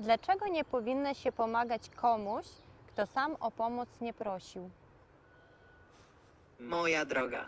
Dlaczego nie powinno się pomagać komuś, kto sam o pomoc nie prosił? Moja droga,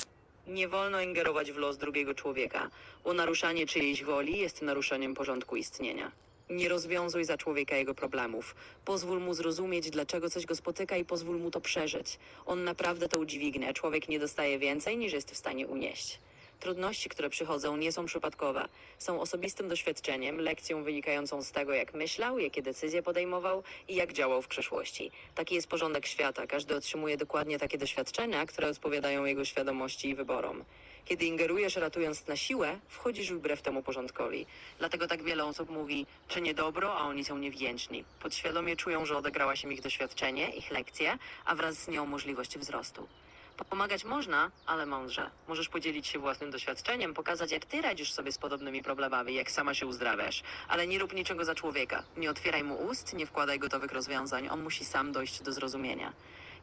nie wolno ingerować w los drugiego człowieka, bo naruszanie czyjejś woli jest naruszeniem porządku istnienia. Nie rozwiązuj za człowieka jego problemów. Pozwól mu zrozumieć, dlaczego coś go spotyka i pozwól mu to przeżyć. On naprawdę to udźwignie. Człowiek nie dostaje więcej, niż jest w stanie unieść. Trudności, które przychodzą, nie są przypadkowe. Są osobistym doświadczeniem, lekcją wynikającą z tego, jak myślał, jakie decyzje podejmował i jak działał w przeszłości. Taki jest porządek świata. Każdy otrzymuje dokładnie takie doświadczenia, które odpowiadają jego świadomości i wyborom. Kiedy ingerujesz ratując na siłę, wchodzisz wbrew temu porządkowi. Dlatego tak wiele osób mówi, czynię dobro, a oni są niewdzięczni. Podświadomie czują, że odegrała się ich doświadczenie, ich lekcje, a wraz z nią możliwość wzrostu. Pomagać można, ale mądrze. Możesz podzielić się własnym doświadczeniem, pokazać jak ty radzisz sobie z podobnymi problemami, jak sama się uzdrawiasz. Ale nie rób niczego za człowieka. Nie otwieraj mu ust, nie wkładaj gotowych rozwiązań. On musi sam dojść do zrozumienia.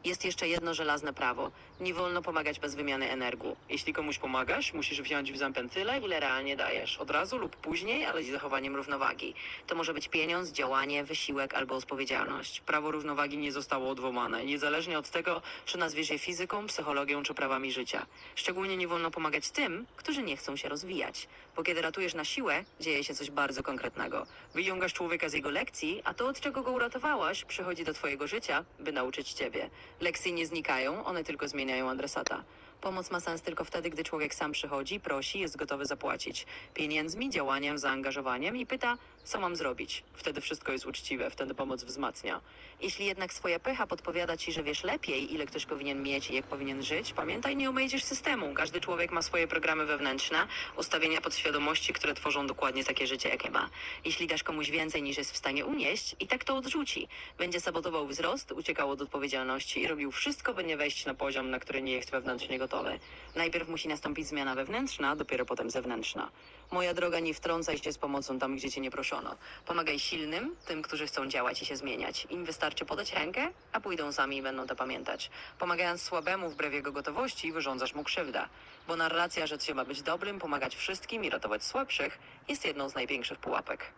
Jest jeszcze jedno żelazne prawo. Nie wolno pomagać bez wymiany energii. Jeśli komuś pomagasz, musisz wziąć w zębę tyle, ile realnie dajesz. Od razu lub później, ale z zachowaniem równowagi. To może być pieniądz, działanie, wysiłek albo odpowiedzialność. Prawo równowagi nie zostało odwołane, niezależnie od tego, czy nazwiesz je fizyką, psychologią czy prawami życia. Szczególnie nie wolno pomagać tym, którzy nie chcą się rozwijać. Bo kiedy ratujesz na siłę, dzieje się coś bardzo konkretnego. Wyciągasz człowieka z jego lekcji, a to, od czego go uratowałaś, przychodzi do twojego życia, by nauczyć ciebie. Lekcje nie znikają, one tylko zmieniają adresata. Pomoc ma sens tylko wtedy, gdy człowiek sam przychodzi, prosi, jest gotowy zapłacić pieniędzmi, działaniem, zaangażowaniem i pyta, co mam zrobić. Wtedy wszystko jest uczciwe, wtedy pomoc wzmacnia. Jeśli jednak swoja pycha podpowiada ci, że wiesz lepiej, ile ktoś powinien mieć i jak powinien żyć, pamiętaj, nie umejdziesz systemu. Każdy człowiek ma swoje programy wewnętrzne, ustawienia podświadomości, które tworzą dokładnie takie życie, jakie ma. Jeśli dasz komuś więcej niż jest w stanie unieść, i tak to odrzuci. Będzie sabotował wzrost, uciekał od odpowiedzialności i robił wszystko, by nie wejść na poziom, na który nie jest wewnętrznie Najpierw musi nastąpić zmiana wewnętrzna, dopiero potem zewnętrzna. Moja droga, nie wtrącaj się z pomocą tam, gdzie cię nie proszono. Pomagaj silnym, tym, którzy chcą działać i się zmieniać. Im wystarczy podać rękę, a pójdą sami i będą to pamiętać. Pomagając słabemu wbrew jego gotowości, wyrządzasz mu krzywdę. Bo narracja, że trzeba być dobrym, pomagać wszystkim i ratować słabszych, jest jedną z największych pułapek.